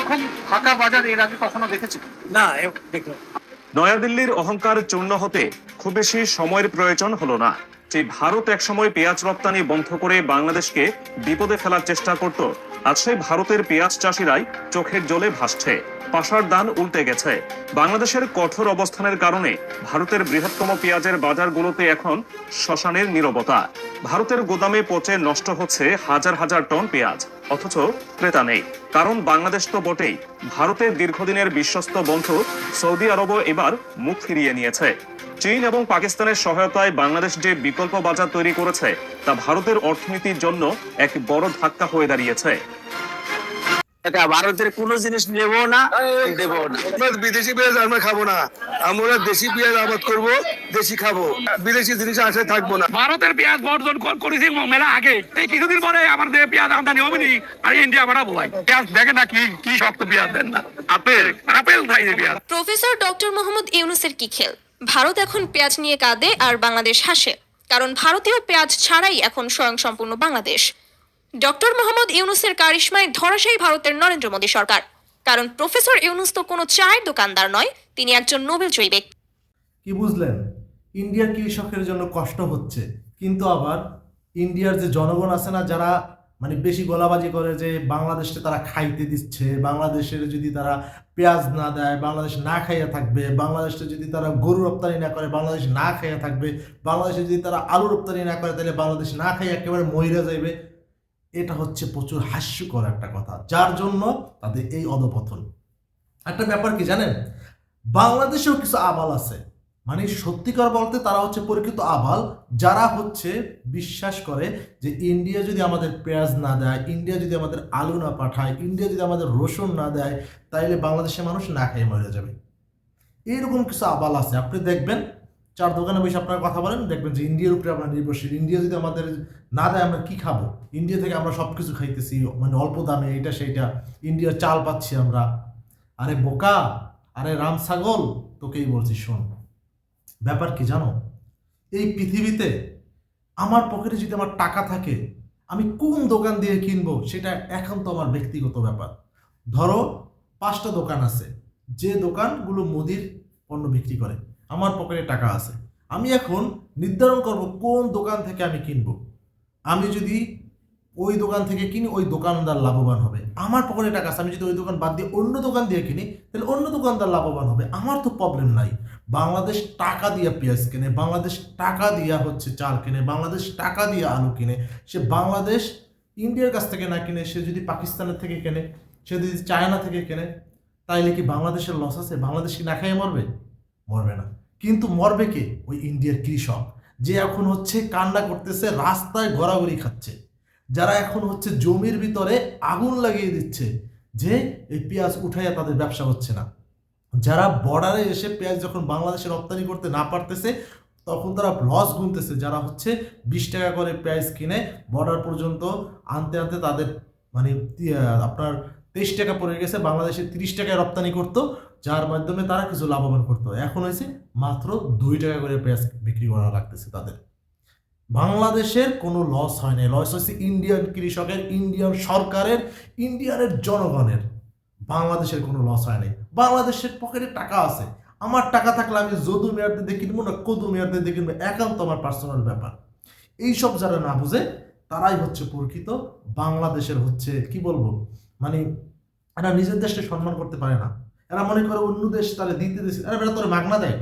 রকম ফাঁকা বাজার এর আগে কখনো দেখেছি? না দেখুন নয়াদিল্লির অহংকার চূর্ণ হতে খুব বেশি সময়ের প্রয়োজন হলো না। যে ভারত একসময় পেঁয়াজ রপ্তানি বন্ধ করে বাংলাদেশকে বিপদে ফেলার চেষ্টা করত আজ সেই ভারতের পেঁয়াজ চাষিরাই চোখের জলে ভাসছে। পাশার দান উল্টে গেছে। বাংলাদেশের কঠোর অবস্থানের কারণে ভারতের বৃহত্তম পেঁয়াজের বাজারগুলোতে এখন শ্মশানের নীরবতা। ভারতের গোদামে পচে নষ্ট হচ্ছে হাজার হাজার টন পেঁয়াজ। অথচ ক্রেতা নেই। কারণ বাংলাদেশ তো বটেই। ভারতের দীর্ঘদিনের বিশ্বস্ত বন্ধু সৌদি আরবও এবার মুখ ফিরিয়ে নিয়েছে। চীন এবং পাকিস্তানের সহায়তায় বাংলাদেশ যে বিকল্প বাজার তৈরি করেছে, তা ভারতের অর্থনীতির জন্য এক বড় ধাক্কা হয়ে দাঁড়িয়েছে। এটা ভারতের কোনো জিনিস নেব না দেবো না। আমরা বিদেশি পেঁয়াজ আমরা খাব না। আমরা দেশি পেঁয়াজ আবাদ করব দেশি খাব। বিদেশি জিনিস আসে থাকব না। ভারতের পেঁয়াজ বর্জন করেছি মেলা আগে। এই কিছুদিন পরে আমাদের পেঁয়াজ আমদানি হবে নি আর ইন্ডিয়া বাড়াবো ভাই। পেঁয়াজ দেখে না কি কি শক্ত পেঁয়াজ দেন না। আপেল আপেল সাইজের পেঁয়াজ। প্রফেসর ডক্টর মোহাম্মদ ইউনুসের কি খেল? ভারত এখন পেঁয়াজ নিয়ে কাঁদে আর বাংলাদেশ হাসে। কারণ ভারতীয় পেঁয়াজ ছাড়াই এখন স্বয়ংসম্পূর্ণ বাংলাদেশ। ডক্টর মোহাম্মদ ইউনুসের কারিশমায় ধরাশায়ী ভারতের নরেন্দ্র মোদী সরকার। কারণ প্রফেসর ইউনুস তো কোনো চায়ের দোকানদার নয়, তিনি একজন নোবেল জয়ী ব্যক্তি। কি বুঝলেন? ইন্ডিয়ার কৃষকের জন্য কষ্ট হচ্ছে? কিন্তু আবার ইন্ডিয়ার যে জনগণ আছে না, যারা মানে বেশি গলাবাজি করে যে বাংলাদেশে তারা খাইতে দিচ্ছে, বাংলাদেশের যদি তারা পেঁয়াজ না দেয়, বাংলাদেশ না খাইয়া থাকবে, বাংলাদেশে যদি তারা গরু রপ্তানি না করে, বাংলাদেশ না খাইয়া থাকবে, বাংলাদেশে যদি তারা আলু রপ্তানি না করে, তাহলে বাংলাদেশ না খাইয়া একেবারে মহিলা যাইবে। এটা হচ্ছে প্রচুর হাস্যকর একটা কথা, যার জন্য তাদের এই অধপতন। একটা ব্যাপার কি জানেন? বাংলাদেশেও কিছু আবাল আছে। মানে সত্যিকার বলতে তারা হচ্ছে পরিচিত আবাল, যারা হচ্ছে বিশ্বাস করে যে ইন্ডিয়া যদি আমাদের পেঁয়াজ না দেয়, ইন্ডিয়া যদি আমাদের আলু না পাঠায়, ইন্ডিয়া যদি আমাদের রসুন না দেয়, তাইলে বাংলাদেশের মানুষ না খেয়ে মরে যাবে। এইরকম কিছু আবাল আছে। আপনি দেখবেন চার দোকানে বসে আপনারা কথা বলেন, দেখবেন যে ইন্ডিয়ার উপরে আমরা নির্ভরশীল। ইন্ডিয়া যদি আমাদের না দেয়, আমরা কি খাব? ইন্ডিয়া থেকে আমরা সব কিছু খাইতেছি মানে অল্প দামে এইটা সেইটা। ইন্ডিয়ার চাল পাচ্ছি আমরা। আরে বোকা, আরে রাম ছাগল, তোকেই বলছি, শোন। ব্যাপার কি জানো? এই পৃথিবীতে আমার পকেটে যদি আমার টাকা থাকে, আমি কোন দোকান দিয়ে কিনবো? সেটা এখন তো আমার ব্যক্তিগত ব্যাপার। ধরো, পাঁচটা দোকান আছে। যে দোকানগুলো মুদির পণ্য বিক্রি করে। আমার পকেটে টাকা আছে। আমি এখন নির্ধারণ করব কোন দোকান থেকে আমি কিনবো। আমি যদি ওই দোকান থেকে কিনি, ওই দোকানদার লাভবান হবে। আমার পকেটে টাকা আছে, আমি যদি ওই দোকান বাদ দিয়ে অন্য দোকান দিয়ে কিনি, তাহলে অন্য দোকানদার লাভবান হবে। আমার তো প্রবলেম নাই। বাংলাদেশ টাকা দিয়ে পেঁয়াজ কেনে, বাংলাদেশ টাকা দিয়া হচ্ছে চাল কিনে, বাংলাদেশ টাকা দিয়ে আলু কিনে। সে বাংলাদেশ, ইন্ডিয়ার কাছ থেকে না কিনে, সে যদি পাকিস্তানের থেকে কেনে, সে যদি চায়না থেকে কেনে, তাইলে কি বাংলাদেশের লস আছে? বাংলাদেশ কি না খাইয়ে মরবে? মরবে না। কিন্তু মরবে কে? ওই ইন্ডিয়ার কৃষক। যে এখন হচ্ছে কান্না করতেছে, রাস্তায় গড়াগড়ি খাচ্ছে। যারা এখন হচ্ছে জমির ভিতরে আগুন লাগিয়ে দিচ্ছে যে এই পেঁয়াজ উঠাইয়া তাদের ব্যবসা হচ্ছে না। যারা বর্ডারে এসে পেঁয়াজ যখন বাংলাদেশে রপ্তানি করতে না পারতেছে, তখন তারা লস গুনতেছে। যারা হচ্ছে বিশ টাকা করে পেঁয়াজ কিনে বর্ডার পর্যন্ত আনতে আনতে তাদের মানে আপনার তেইশ টাকা পড়ে গেছে, বাংলাদেশে তিরিশ টাকায় রপ্তানি করতো। যার মাধ্যমে তারা কিছু লাভবান করতো এখন হয়েছে মাত্র দুই টাকা করে পেঁয়াজ বিক্রি করা লাগতেছে তাদের। বাংলাদেশের কোনো লস হয় নাই। লস হয়েছে ইন্ডিয়ান কৃষকের ইন্ডিয়ান সরকারের ইন্ডিয়ানের জনগণের। বাংলাদেশের কোনো লস হয় নাই। বাংলাদেশের পকেটে টাকা আছে। আমার টাকা থাকলে আমি যদু মেয়ারদের দিয়ে কিনবো না কদু মেয়ারদের দিয়ে কিনবো একান্ত আমার পার্সোনাল ব্যাপার। এইসব যারা না বুঝে, তারাই হচ্ছে প্রকৃত বাংলাদেশের হচ্ছে, কি বলব? মানে এরা নিজের দেশকে সম্মান করতে পারে না। এরা মনে করে অন্য দেশ তাহলে দিতে দিচ্ছে আরে বেটা তোর মাগনা দেয়।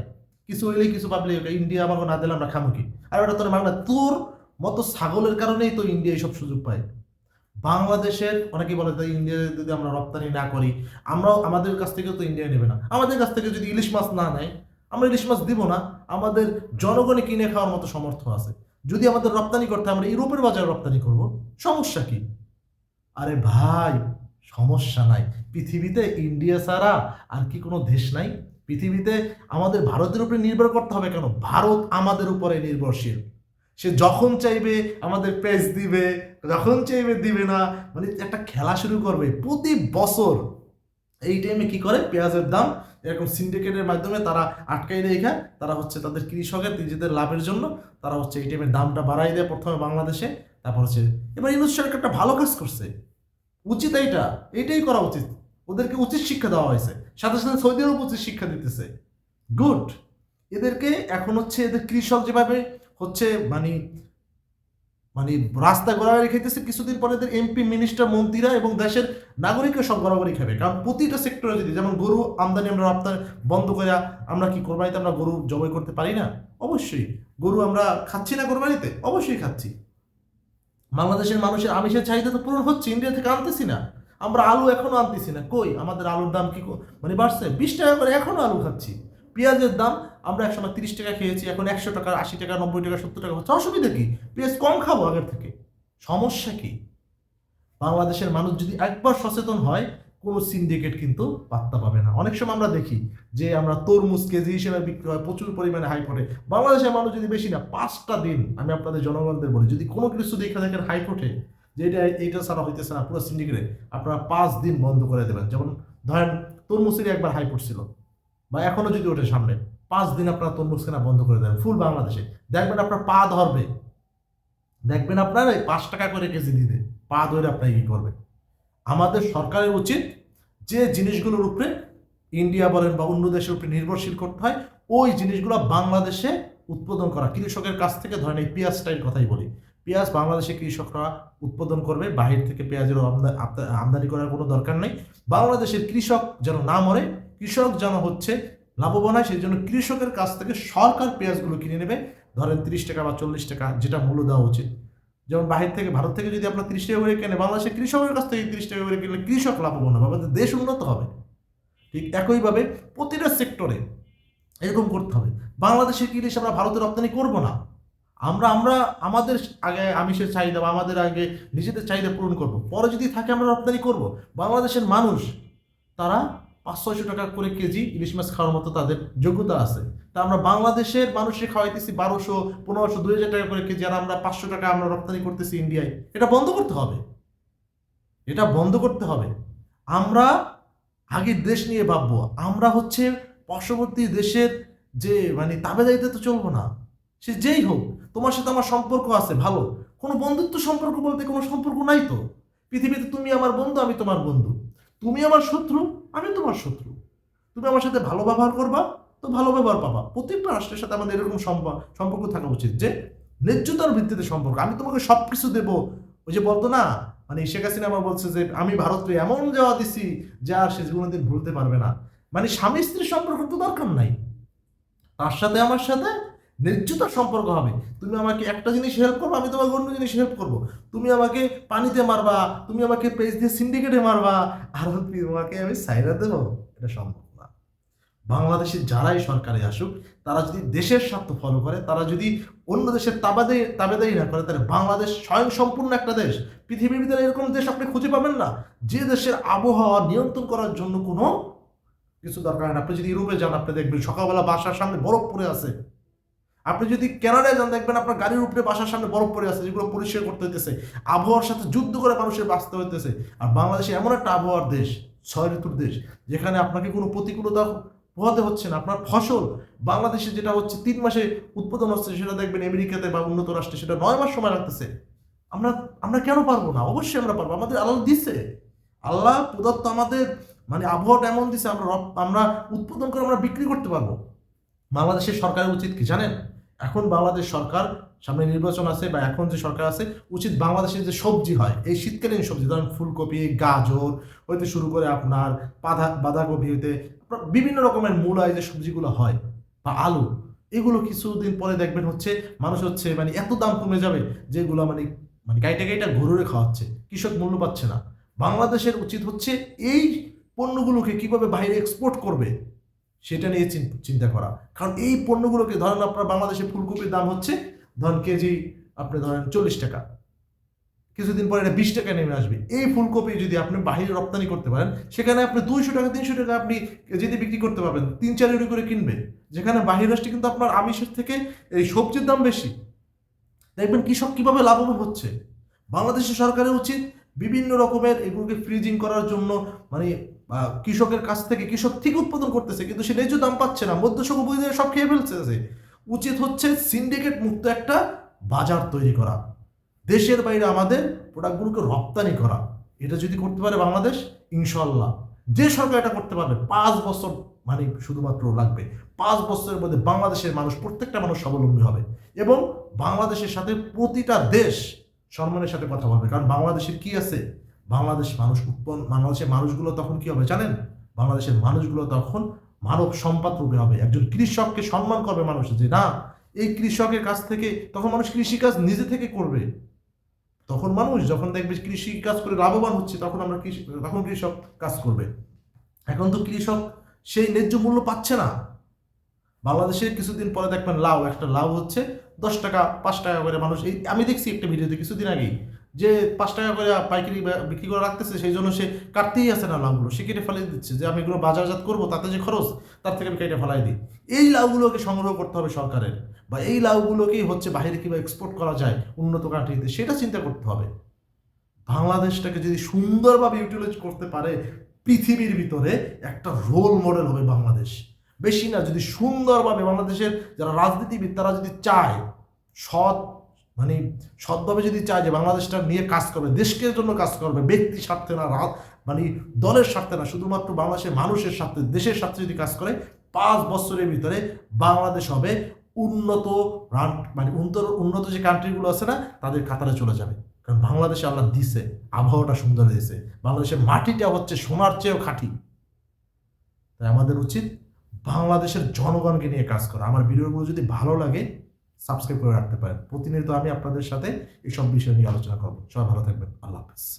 কিছু হইলে কিছু ভাবলে ইন্ডিয়া আমাকে না দিলে আমরা খামো কি? আর বেটা তোর মাগনা, তোর মতো ছাগলের কারণেই তো ইন্ডিয়া এইসব সুযোগ পায়। বাংলাদেশের অনেকে বলে তাই ইন্ডিয়া যদি আমরা রপ্তানি না করি, আমরাও, আমাদের কাছ থেকেও তো ইন্ডিয়া নেবে না। আমাদের কাছ থেকে যদি ইলিশ মাছ না নেয়, আমরা ইলিশ মাছ দিব না। আমাদের জনগণে কিনে খাওয়ার মতো সমর্থ আছে। যদি আমাদের রপ্তানি করতে আমরা ইউরোপের বাজারে রপ্তানি করব। সমস্যা কি? আরে ভাই সমস্যা নাই। পৃথিবীতে ইন্ডিয়া ছাড়া আর কি কোনো দেশ নাই? পৃথিবীতে আমাদের ভারতের উপরে নির্ভর করতে হবে কেন? ভারত আমাদের উপরে নির্ভরশীল। সে যখন চাইবে আমাদের পেজ দিবে, যখন চাইবে দিবে না মানে একটা খেলা শুরু করবে প্রতি বছর। এই টাইমে কি করে? পেঁয়াজের দাম এরকম সিন্ডিকেটের মাধ্যমে তারা আটকাই রেখে তারা হচ্ছে তাদের কৃষকের, নিজেদের লাভের জন্য তারা হচ্ছে এই টাইমের দামটা বাড়াই দেয় প্রথমে বাংলাদেশে, তারপর হচ্ছে এবার ইউনুস সরকার একটা ভালো কাজ করছে। উচিত এইটা, এইটাই করা উচিত। ওদেরকে উচিত শিক্ষা দেওয়া হয়েছে। সাথে সাথে সৌদি আরব উচিত শিক্ষা দিতেছে। গুড। এদেরকে এখন হচ্ছে এদের কৃষক যেভাবে হচ্ছে মানে মানে রাস্তা গড়াগড়ি খাইতেছে, কিছুদিন পরে এদের এমপি মিনিস্টার মন্ত্রীরা এবং দেশের নাগরিকরা সব গড়াগড়ি খাবে। কারণ প্রতিটা সেক্টরে যদি, যেমন গরু আমদানি আমরা রপ্তানি বন্ধ করে আমরা কি কোরবানিতে আমরা গরু জবাই করতে পারি না? অবশ্যই। গরু আমরা খাচ্ছি না কোরবানিতে? অবশ্যই খাচ্ছি। বাংলাদেশের মানুষের আমিষের চাহিদা তো পূরণ হচ্ছে ইন্ডিয়া থেকে আনতেছি না। আমরা আলু এখনও আনতেছি না। কই? আমাদের আলুর দাম কি মানে বাড়ছে? বিশ টাকা করে এখনও আলু খাচ্ছি। পেঁয়াজের দাম আমরা একসময় তিরিশ টাকা খেয়েছি, এখন একশো টাকা, আশি টাকা, নব্বই টাকা, সত্তর টাকা হচ্ছে। অসুবিধা কি? পেঁয়াজ কম খাব আগের থেকে। সমস্যা কি? বাংলাদেশের মানুষ যদি একবার সচেতন হয় কোনো সিন্ডিকেট কিন্তু পাত্তা পাবে না। অনেক সময় আমরা দেখি যে আমরা তরমুজ কেজি হিসেবে বিক্রি হয়, প্রচুর পরিমাণে হাই ওঠে বাংলাদেশের মানুষ যদি বেশি না, পাঁচটা দিন, আমি আপনাদের জনগণদের বলি, যদি কোনো কিছু দেখে দেখেন হাইকোর্টে যে এটা, এইটা ছাড়া হইতেছে না, পুরো সিন্ডিকেটে আপনারা পাঁচ দিন বন্ধ করে দেবেন। যেমন ধরেন তরমুজেরই একবার হাইকোর্ট ছিল, বা এখনও যদি ওঠে সামনে, পাঁচ দিন আপনারা তরমুজ কেনা বন্ধ করে দেবেন ফুল বাংলাদেশে। দেখবেন আপনার পা ধরবে। দেখবেন আপনার ওই পাঁচ টাকা করে কেজি দিতে পা ধরে আপনার কি করবে আমাদের সরকারের উচিত যে জিনিসগুলোর উপরে ইন্ডিয়া বলেন বা অন্য দেশের উপরে নির্ভরশীল করতে হয়, ওই জিনিসগুলো বাংলাদেশে উৎপাদন করা। কৃষকের কাছ থেকে ধরেন এই পেঁয়াজটাই কথাই বলি। পেঁয়াজ বাংলাদেশে কৃষকরা উৎপাদন করবে, বাহির থেকে পেঁয়াজের আমদা- আমদা- আমদানি করার কোনো দরকার নেই। বাংলাদেশের কৃষক যেন না মরে, কৃষক যেন হচ্ছে লাভবান হয়, সেই জন্য কৃষকের কাছ থেকে সরকার পেঁয়াজগুলো কিনে নেবে। ধরেন তিরিশ টাকা বা চল্লিশ টাকা যেটা মূল্য দেওয়া উচিত। যেমন বাহির থেকে, ভারত থেকে যদি আপনার তিরিশ টাকা করে কেনে, বাংলাদেশের কৃষকের কাছ থেকে তিরিশ টাকা করে কিনলে কৃষক লাভবান হবে, আমাদের দেশ উন্নত হবে। ঠিক একইভাবে প্রতিটা সেক্টরে এরকম করতে হবে। বাংলাদেশের ইলিশ আমরা ভারতে রপ্তানি করব না? আমরা আমরা আমাদের আগে আমিষের চাহিদা বা আমাদের আগে নিজেদের চাহিদা পূরণ করব। পরে যদি থাকে আমরা রপ্তানি করব। বাংলাদেশের মানুষ, তারা পাঁচ ছয়শো টাকা করে কেজি ইলিশ মাছ খাওয়ার মতো তাদের যোগ্যতা আছে। তা আমরা বাংলাদেশের মানুষকে খাওয়াইতেছি বারোশো, পনেরোশো, দুই হাজার টাকা করে কেজি, আর আমরা পাঁচশো টাকা আমরা রপ্তানি করতেছি ইন্ডিয়ায়। এটা বন্ধ করতে হবে। এটা বন্ধ করতে হবে। আমরা আগে দেশ নিয়ে ভাববো। আমরা হচ্ছে পার্শ্ববর্তী দেশের যে মানে তাবেদারিতে তো চলবো না। সে যেই হোক, তোমার সাথে আমার সম্পর্ক আছে, ভালো। কোনো বন্ধুত্ব সম্পর্ক বলতে কোনো সম্পর্ক নাই তো। পৃথিবীতে তুমি আমার বন্ধু, আমি তোমার বন্ধু। তুমি আমার শত্রু আমি তোমার শত্রু। তুমি আমার সাথে ভালো ব্যবহার করবা, তো ভালো ব্যবহার পাবা। প্রত্যেকটা রাষ্ট্রের সাথে আমাদের এরকম সম্প- সম্পর্ক থাকা উচিত যে, ন্যায্যতার ভিত্তিতে সম্পর্ক। আমি তোমাকে সব কিছু দেবো। ওই যে বলতো না মানে শেখ হাসিনা আমার বলছে যে, আমি ভারতকে এমন যাওয়া দিছি যে আর সে কোনোদিন ভুলতে পারবে না। মানে স্বামী স্ত্রীর সম্পর্ক তো দরকার নাই। তার সাথে, আমার সাথে ন্যায্যতার সম্পর্ক হবে। তুমি আমাকে একটা জিনিস হেল্প করব, আমি তোমাকে অন্য জিনিস হেল্প করব। তুমি আমাকে পানিতে মারবা, তুমি আমাকে পেজ দিয়ে সিন্ডিকেটে মারবা, আর তোমাকে আমি সাইরা দেবো। এটা সম্ভব না। বাংলাদেশের যারাই সরকারে আসুক, তারা যদি দেশের স্বার্থ ফলো করে, তারা যদি অন্য দেশের তাবাদে, তাবেদারি না করে, তাহলে বাংলাদেশ স্বয়ং সম্পূর্ণ একটা দেশ। পৃথিবীর ভিতরে এরকম দেশ আপনি খুঁজে পাবেন না। যে দেশের আবহাওয়া নিয়ন্ত্রণ করার জন্য কোনো কিছু দরকার না। আপনি যদি ইউরোপে যান, আপনি দেখবেন সকালবেলা বাসার সামনে বরফ পড়ে আছে। আপনি যদি কানাডায় যান, দেখবেন আপনার গাড়ির উপরে বাসার সামনে বরফ পড়ে আছে, যেগুলো পরিষ্কার করতে হইতেছে। আবহাওয়ার সাথে যুদ্ধ করে মানুষের বাঁচতে হইতেছে। আর বাংলাদেশে এমন একটা আবহাওয়ার দেশ, ছয় ঋতুর দেশ, যেখানে আপনাকে কোনো প্রতিকূলতা পোহাতে হচ্ছে না। আপনার ফসল, বাংলাদেশে যেটা হচ্ছে, তিন মাসে উৎপাদন হচ্ছে, সেটা দেখবেন আমেরিকাতে বা উন্নত রাষ্ট্রে সেটা নয় মাস সময় লাগতেছে। আমরা আমরা কেন পারব না? অবশ্যই আমরা পারব। আমাদের আল্লাহ দিছে। আল্লাহ প্রদত্ত আমাদের মানে আবহাওয়াটা এমন দিছে, আমরা আমরা উৎপাদন করে আমরা বিক্রি করতে পারব। বাংলাদেশের সরকারের উচিত কি জানেন? এখন বাংলাদেশ সরকার সামনে নির্বাচন আছে বা এখন যে সরকার আছে, উচিত বাংলাদেশের যে সবজি হয়, এই শীতকালীন সবজি ধরেন ফুলকপি, গাজর, হইতে শুরু করে আপনার বাঁধা, বাঁধাকপি হইতে বিভিন্ন রকমের মূলায় যে সবজিগুলো হয় বা আলু, এগুলো কিছুদিন পরে দেখবেন হচ্ছে মানুষ হচ্ছে মানে এত দাম কমে যাবে যেগুলো মানে মানে গাইটা গাইটা গরুরে খাওয়াচ্ছে, কৃষক মূল্য পাচ্ছে না। বাংলাদেশের উচিত হচ্ছে এই পণ্যগুলোকে কীভাবে বাইরে এক্সপোর্ট করবে সেটা নিয়ে চিন- চিন্তা করা। কারণ এই পণ্যগুলোকে ধরেন আপনার বাংলাদেশে ফুলকপির দাম হচ্ছে, ধরেন কেজি আপনি ধরেন চল্লিশ টাকা। কিছুদিন পরে এটা বিশ টাকা নেমে আসবে। এই ফুলকপি যদি আপনি বাইরে রপ্তানি করতে পারেন, সেখানে আপনি দুইশো টাকা, তিনশো টাকা আপনি কেজিতে বিক্রি করতে পারবেন। তিন চার ইউরি করে কিনবে যেখানে বাহির রাষ্ট্রে কিন্তু আপনার আমিষের থেকে এই সবজির দাম বেশি। দেখবেন কৃষক কীভাবে লাভবান হচ্ছে? বাংলাদেশের সরকারের উচিত বিভিন্ন রকমের এগুলোকে ফ্রিজিং করার জন্য মানে কৃষকের কাছ থেকে কৃষক ঠিক উৎপাদন করতেছে, কিন্তু সে ন্যায্য দাম পাচ্ছে না মধ্যসভা বুঝে সব খেয়ে ফেলছে উচিত হচ্ছে সিন্ডিকেট মুক্ত একটা বাজার তৈরি করা, দেশের বাইরে আমাদের প্রোডাক্টগুলোকে রপ্তানি করা। এটা যদি করতে পারে বাংলাদেশ ইনশাল্লাহ যে সরকার এটা করতে পারবে, পাঁচ বছর মানে শুধুমাত্র লাগবে। পাঁচ বছরের মধ্যে বাংলাদেশের মানুষ, প্রত্যেকটা মানুষ স্বাবলম্বী হবে এবং বাংলাদেশের সাথে প্রতিটা দেশ সম্মানের সাথে কথা বলবে। কারণ বাংলাদেশের কি আছে? বাংলাদেশ মানুষ উৎপন্ন বাংলাদেশের মানুষগুলো তখন কি হবে জানেন? বাংলাদেশের মানুষগুলো তখন মানব সম্পদ রূপে হবে। একজন কৃষককে সম্মান করবে মানুষ যে, না, এই কৃষকের কাছ থেকে তখন মানুষ কৃষিকাজ নিজে থেকে করবে। তখন মানুষ যখন দেখবে কৃষি কাজ করে লাভবান হচ্ছে, তখন আমরা কৃষি তখন কৃষক কাজ করবে। এখন তো কৃষক সেই ন্যায্য মূল্য পাচ্ছে না। বাংলাদেশে কিছুদিন পরে দেখবেন লাউ, একটা লাউ হচ্ছে দশ টাকা, পাঁচ টাকা করে মানুষ এই আমি দেখছি একটা ভিডিওতে কিছুদিন আগেই যে পাঁচ টাকা করে পাইকারি বিক্রি করে রাখতেছে, সেই জন্য সে কাটতেই আছে না লাউগুলো। সে কেটে ফেলে দিচ্ছে যে, আমি এগুলো বাজারজাত করব, তাতে যে খরচ, তার থেকে আমি কেটে ফেলাই দিই। এই লাউগুলোকে সংগ্রহ করতে হবে সরকারের বা এই লাউগুলোকেই হচ্ছে বাইরে কীভাবে এক্সপোর্ট করা যায় উন্নত কান্ট্রিতে, সেটা চিন্তা করতে হবে। বাংলাদেশটাকে যদি সুন্দরভাবে ইউটিলাইজ করতে পারে, পৃথিবীর ভিতরে একটা রোল মডেল হবে বাংলাদেশ। বেশি না, যদি সুন্দরভাবে বাংলাদেশের যারা রাজনীতিবিদ, তারা যদি চায় সৎ মানে সৎভাবে যদি চায় যে বাংলাদেশটা নিয়ে কাজ করবে, দেশকে জন্য কাজ করবে, ব্যক্তি স্বার্থে না রাত মানে দলের স্বার্থে না, শুধুমাত্র বাংলাদেশের মানুষের স্বার্থে, দেশের স্বার্থে যদি কাজ করে, পাঁচ বছরের ভিতরে বাংলাদেশ হবে উন্নত রান- মানে উন্নত উন্নত যে কান্ট্রিগুলো আছে না, তাদের কাতারে চলে যাবে। কারণ বাংলাদেশে আল্লাহ দিছে, আবহাওয়াটা সুন্দর দিয়েছে। বাংলাদেশের মাটিটা হচ্ছে সোনার চেয়েও খাঁটি। তাই আমাদের উচিত বাংলাদেশের জনগণকে নিয়ে কাজ করা। আমার ভিডিওগুলো যদি ভালো লাগে সাবস্ক্রাইব করে রাখতে পারেন। প্রতিনিয়ত আমি আপনাদের সাথে এইসব বিষয় নিয়ে আলোচনা করব। সবাই ভালো থাকবেন। আল্লাহ হাফেজ।